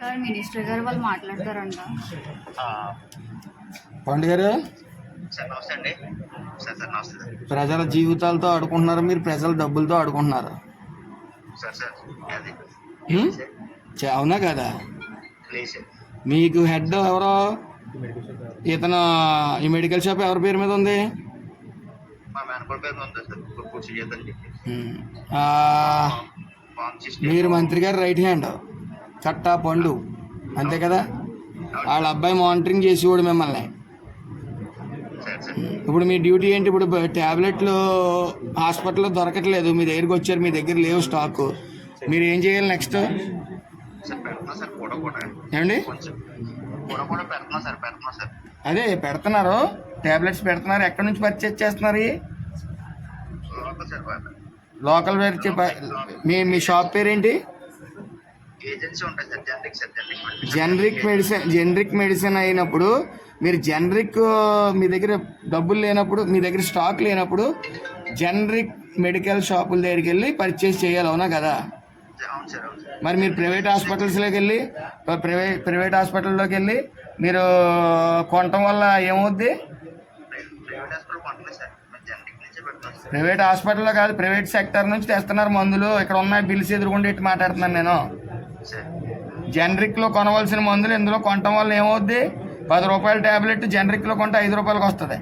Sir minister గారు వాళ్ళు మాట్లాడతారంట. పండు గారు? సార్ నమస్తే అండి. సార్ సార్ నమస్తే సార్. ప్రజల జీవితాలతో ఆడుకుంటున్నారు? మీరు ప్రజల డబ్బులతో ఆడుకుంటున్నారు? సార్ సార్ అది. హ్మ్? చ- అవునా కదా? Please sir. మీకు హెడ్ ఎవరో? ఇతను ఈ మెడికల్ షాప్ ఎవరి పేరు మీద ఉంది? మా మేనకోడ పేరు ఉంది సార్. పూర్తి చేద్దని చెప్పి హ్మ్. ఆ, ఫామ్ సిస్టమ్ మీరు మంత్రి గారు రైట్ హ్యాండ్. కట్టా పండు. అంతే కదా? వాళ్ళ అబ్బాయి మానిటరింగ్ చేసేవాడు మిమ్మల్ని. ఇప్పుడు మీ డ్యూటీ ఏంటి? ఇప్పుడు ట్యాబ్లెట్లు హాస్పిటల్లో దొరకట్లేదు. మీ దగ్గరికి వచ్చారు మీ దగ్గర లేవు స్టాక్ మీరు ఏం చేయాలి నెక్స్ట్ ఏమండి? అదే పెడుతున్నారు. ట్యాబ్లెట్స్ పెడుతున్నారు. ఎక్కడి నుంచి పర్చేజ్ చేస్తున్నారు? లోకల్ మీ మీ షాప్ పేరేంటి? ఏజెన్సీ ఉంటాయి sir generic sir generic generic medicine generic medicine అయినప్పుడు మీరు జనరిక్ మీ దగ్గర డబ్బులు లేనప్పుడు మీ దగ్గర స్టాక్ లేనప్పుడు జనరిక్ మెడికల్ షాపుల దగ్గరికి వెళ్ళి పర్చేస్ చేయాలి అవునా కదా? మరి మీరు ప్రైవేట్ హాస్పిటల్స్లోకి వెళ్ళి ప్రైవేట్ ప్రైవేట్ హాస్పిటల్లోకి వెళ్ళి మీరు కొనటం వల్ల ఏమవుద్ది? ప్రైవేట్ హాస్పిటల్లో కాదు ప్రైవేట్ సెక్టర్ నుంచి తెస్తున్నారు మందులు. ఇక్కడ ఉన్న బిల్స్ ఎదురుకుండా ఇటు మాట్లాడుతున్నాను నేను. జనరిక్లో కొనవలసిన మందులు ఇందులో కొనటం వల్ల ఏమవుద్ది? పది రూపాయల ట్యాబ్లెట్ జనరిక్లో కొంటే ఐదు రూపాయలకి వస్తుంది.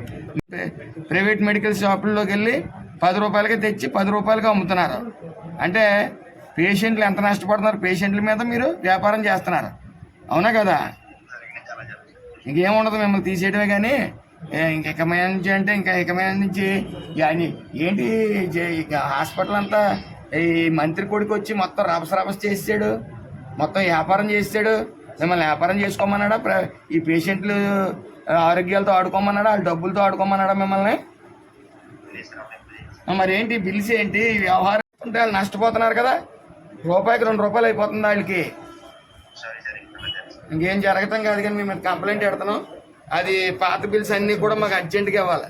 ప్రైవేట్ మెడికల్ షాపుల్లోకి వెళ్ళి పది రూపాయలకి తెచ్చి పది రూపాయలకి అమ్ముతున్నారు. అంటే పేషెంట్లు ఎంత నష్టపడుతున్నారు? పేషెంట్ల మీద మీరు వ్యాపారం చేస్తున్నారు. అవునా కదా? ఇంకేముండదు మిమ్మల్ని తీసేయడమే కానీ ఇంక ఇక మీద నుంచి అంటే ఇంకా ఇక మీద నుంచి ఏంటి ఇక హాస్పిటల్ అంతా ఈ మంత్రి కొడుకు వచ్చి మొత్తం రభస రభస చేసాడు మొత్తం వ్యాపారం చేస్తాడు. మిమ్మల్ని వ్యాపారం చేసుకోమన్నాడా? ఈ పేషెంట్లు ఆరోగ్యాలతో ఆడుకోమన్నాడా? వాళ్ళ డబ్బులతో ఆడుకోమన్నాడా మిమ్మల్ని? మరి ఏంటి బిల్స్ ఏంటి? వ్యవహారం ఉంటే వాళ్ళు నష్టపోతున్నారు కదా. రూపాయికి రెండు రూపాయలు అయిపోతుంది వాళ్ళకి. ఇంకేం జరగటం కాదు కానీ మేము కంప్లైంట్ పెడతాను. అది పాత బిల్స్ అన్నీ కూడా మాకు అర్జెంటుగా ఇవ్వాలి.